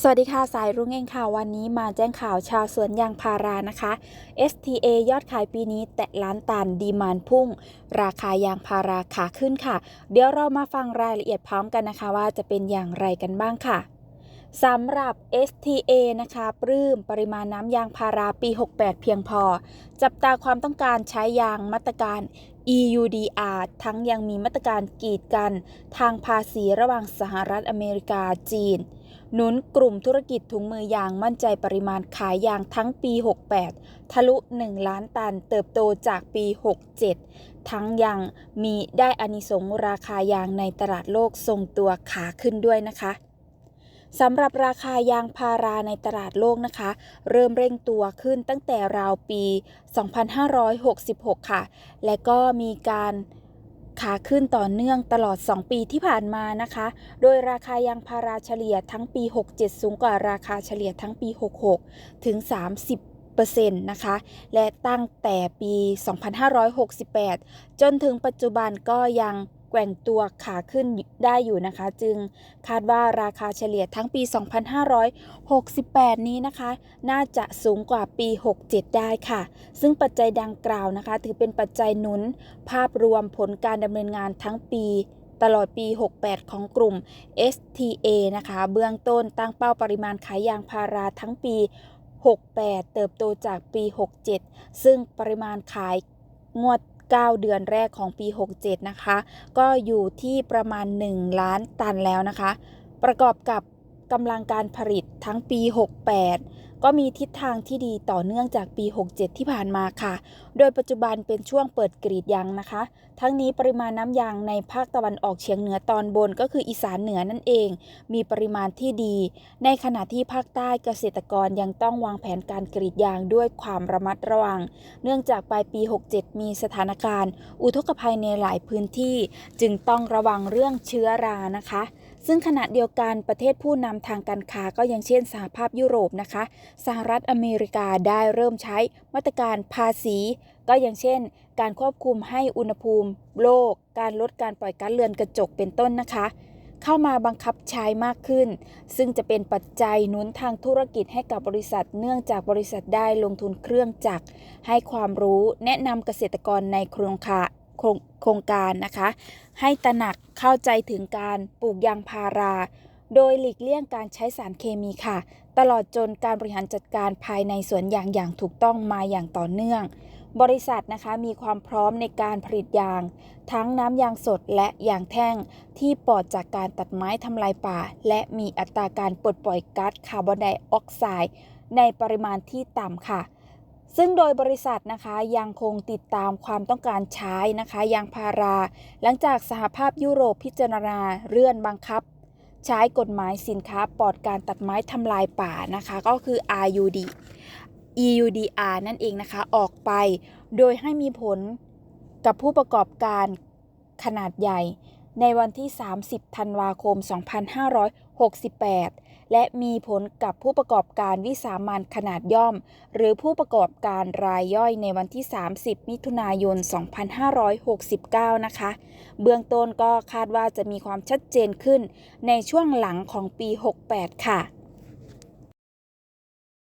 สวัสดีค่ะ สายรุ้งเองค่ะ วันนี้มาแจ้งข่าวชาวสวนยางพารานะคะ STA ยอดขายปีนี้แตะล้านตันดีมานพุ่ง ราคายางพาราขาขึ้นค่ะ เดี๋ยวเรามาฟังรายละเอียดพร้อมกันนะคะ ว่าจะเป็นอย่างไรกันบ้างค่ะสำหรับ STA นะคะปลื้มปริมาณน้ำยางพาราปี 68 เพียงพอ จับตาความต้องการใช้ยางมาตรการ EUDR ทั้งยังมีมาตรการกีดกัน ทางภาษีระหว่างสหรัฐอเมริกาจีน หนุนกลุ่มธุรกิจถุงมือยางมั่นใจปริมาณขายยางทั้งปี 68 ทะลุ 1 ล้านตันเติบโตจากปี 67 ทั้งยังมีได้อานิสงส์ราคายางในตลาดโลกทรงตัวขาขึ้นด้วยนะคะสำหรับราคายางพาราในตลาดโลกนะคะ เริ่มเร่งตัวขึ้นตั้งแต่ราวปี 2566 ค่ะ และก็มีการ ขาขึ้นต่อเนื่องตลอด 2 ปีที่ผ่านมานะคะ โดยราคายางพาราเฉลี่ยทั้งปี 67 สูงกว่าราคาเฉลี่ยทั้งปี 66 ถึง 30%นะคะ และตั้งแต่ปี 2568 จนถึงปัจจุบันก็ยัง แกว่งตัวขาขึ้นได้อยู่นะคะ จึงคาดว่าราคาเฉลี่ยทั้งปี 2568 นี้นะคะ น่าจะสูงกว่าปี 67 ได้ค่ะ ซึ่งปัจจัยดังกล่าวนะคะ ถือเป็นปัจจัยหนุน ภาพรวมผลการดำเนินงานทั้งปีตลอดปี 68 ของกลุ่ม STA นะคะ เบื้องต้นตั้งเป้าปริมาณขายยางพาราทั้งปี 68 เติบโตจากปี 67 ซึ่งปริมาณขายงวด 9 เดือนแรกของปี 67 นะคะ ก็อยู่ที่ประมาณ 1 ล้านตันแล้วนะคะ ประกอบกับกำลังการผลิตทั้งปี 68 ก็มีทิศทางที่ดีต่อเนื่องจากปี 67 ที่ผ่านมาค่ะ โดยปัจจุบันเป็นช่วงเปิดกรีดยางนะคะ ทั้งนี้ปริมาณน้ำยางในภาคตะวันออกเฉียงเหนือตอนบนก็คืออีสานเหนือนั่นเอง มีปริมาณที่ดี ในขณะที่ภาคใต้เกษตรกรยังต้องวางแผนการกรีดยางด้วยความระมัดระวัง เนื่องจากปลายปี 67 มีสถานการณ์ อุทกภัยในหลายพื้นที่ จึงต้องระวังเรื่องเชื้อรานะคะ ซึ่งขณะเดียวกันประเทศผู้นำทางการค้าก็ยังเช่นสหภาพยุโรปนะคะสหรัฐอเมริกาได้เริ่มใช้มาตรการภาษี ก็อย่างเช่น การควบคุมให้อุณหภูมิ โลก การลดการปล่อยก๊าซเรือนกระจกเป็นต้นนะคะ เข้ามาบังคับใช้มากขึ้น ซึ่งจะเป็นปัจจัยหนุนทางธุรกิจให้กับบริษัท เนื่องจากบริษัทได้ลงทุนเครื่องจักรให้ความรู้แนะนำเกษตรกรในโครงข่า โครงการนะคะ ให้ตระหนักเข้าใจถึงการปลูกยางพารา โดยหลีกเลี่ยงการใช้สารเคมีค่ะ ตลอดจนการบริหารจัดการภายในสวนยางอย่างถูกต้องมาอย่างต่อเนื่อง บริษัทนะคะมีความพร้อมในการผลิตยาง ทั้งน้ำยางสดและยางแท่งที่ปลอดจากการตัดไม้ทำลายป่า และมีอัตราการปลดปล่อยก๊าซคาร์บอนไดออกไซด์ในปริมาณที่ต่ำค่ะ ซึ่งโดยบริษัทนะคะยังคงติดตามความต้องการใช้นะคะยางพารา หลังจากสหภาพยุโรปพิจารณาเลื่อนบังคับ ใช้กฎหมายสินค้าปลอดการตัดไม้ทำลายป่านะคะก็คือ RUD EUDR นั่นเองนะคะออกไป โดยให้มีผลกับผู้ประกอบการขนาดใหญ่ ในวันที่ 30 ธันวาคม 2568 และมีผลกับผู้ประกอบการวิสามันขนาดย่อม หรือผู้ประกอบการรายย่อยในวันที่ 30 มิถุนายน 2569 นะคะ เบื้องต้นก็คาดว่าจะมีความชัดเจนขึ้นในช่วงหลังของปี 68 ค่ะ